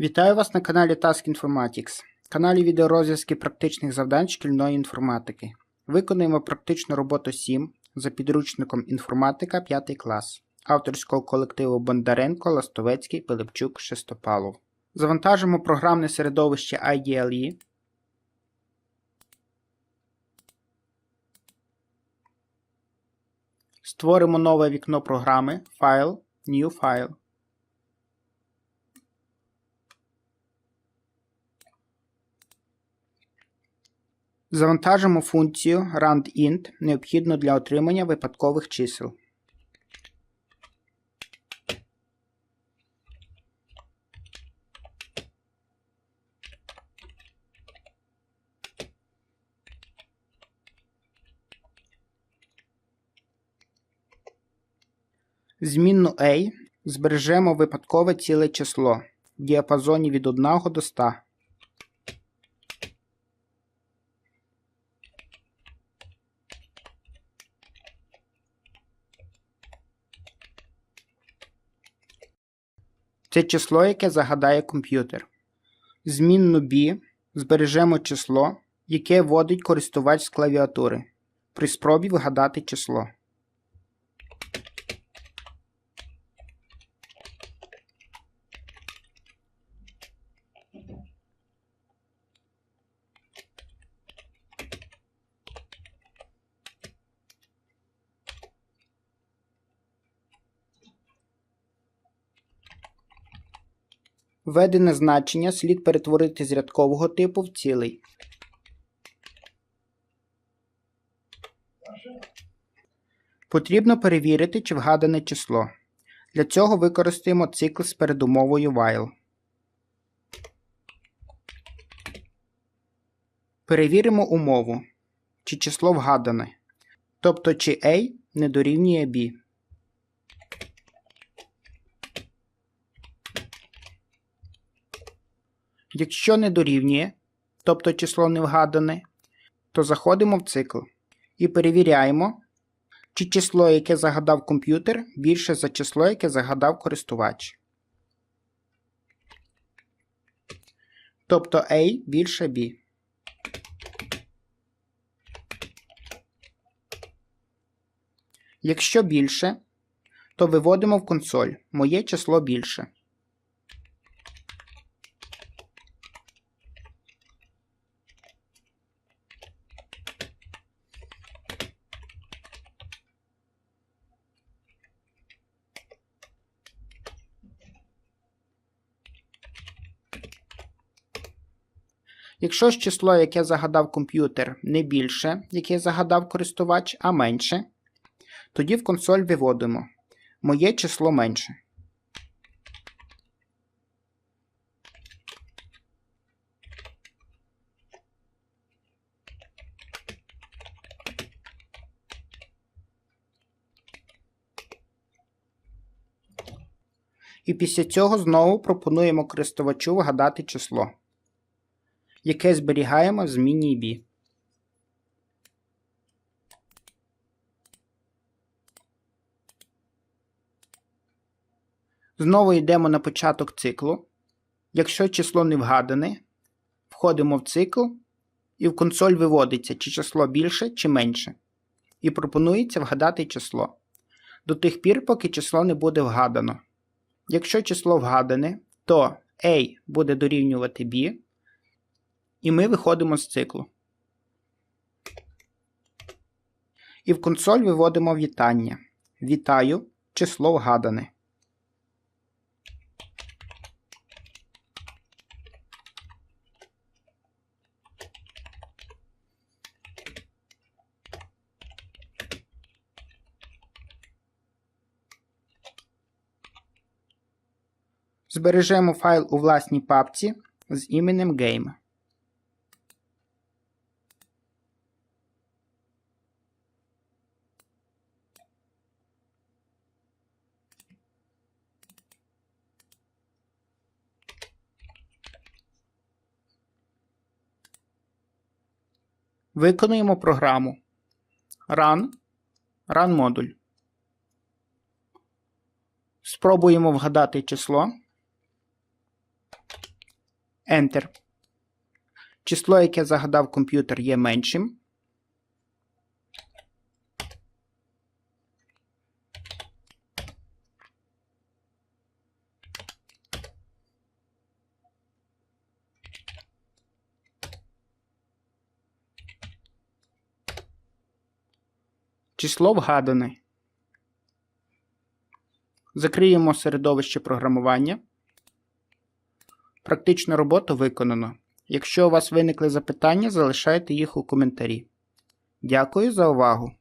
Вітаю вас на каналі Task Informatics, каналі відеорозв'язки практичних завдань шкільної інформатики. Виконуємо практичну роботу 7 за підручником інформатика 5 клас авторського колективу Бондаренко, Ластовецький, Пилипчук, Шестопалов. Завантажимо програмне середовище IDLE. Створимо нове вікно програми Файл, New File. Завантажимо функцію randint, необхідну для отримання випадкових чисел. Змінну a збережемо випадкове ціле число в діапазоні від 1 до 100. Це число, яке загадає комп'ютер. Змінну b збережемо число, яке вводить користувач з клавіатури при спробі вгадати число. Введене значення слід перетворити з рядкового типу в цілий. Потрібно перевірити, чи вгадане число. Для цього використаємо цикл з передумовою while. Перевіримо умову, чи число вгадане, тобто чи A не дорівнює B. Якщо не дорівнює, тобто число не вгадане, то заходимо в цикл і перевіряємо, чи число, яке загадав комп'ютер, більше за число, яке загадав користувач. Тобто A більше B. Якщо більше, то виводимо в консоль моє число більше. Якщо ж число, яке загадав комп'ютер, не більше, яке загадав користувач, а менше, тоді в консоль виводимо моє число менше. І після цього знову пропонуємо користувачу вгадати число яке зберігаємо в змінній B. Знову йдемо на початок циклу. Якщо число не вгадане, входимо в цикл і в консоль виводиться, чи число більше, чи менше. І пропонується вгадати число. До тих пір, поки число не буде вгадано. Якщо число вгадане, то A буде дорівнювати B, і ми виходимо з циклу. І в консоль виводимо вітання. Вітаю, число вгадане. Збережемо файл у власній папці з іменем Game. Виконуємо програму Run, Run модуль. Спробуємо вгадати число. Enter. Число, яке загадав комп'ютер, є меншим. Число вгадане. Закриємо середовище програмування. Практичну роботу виконано. Якщо у вас виникли запитання, залишайте їх у коментарі. Дякую за увагу!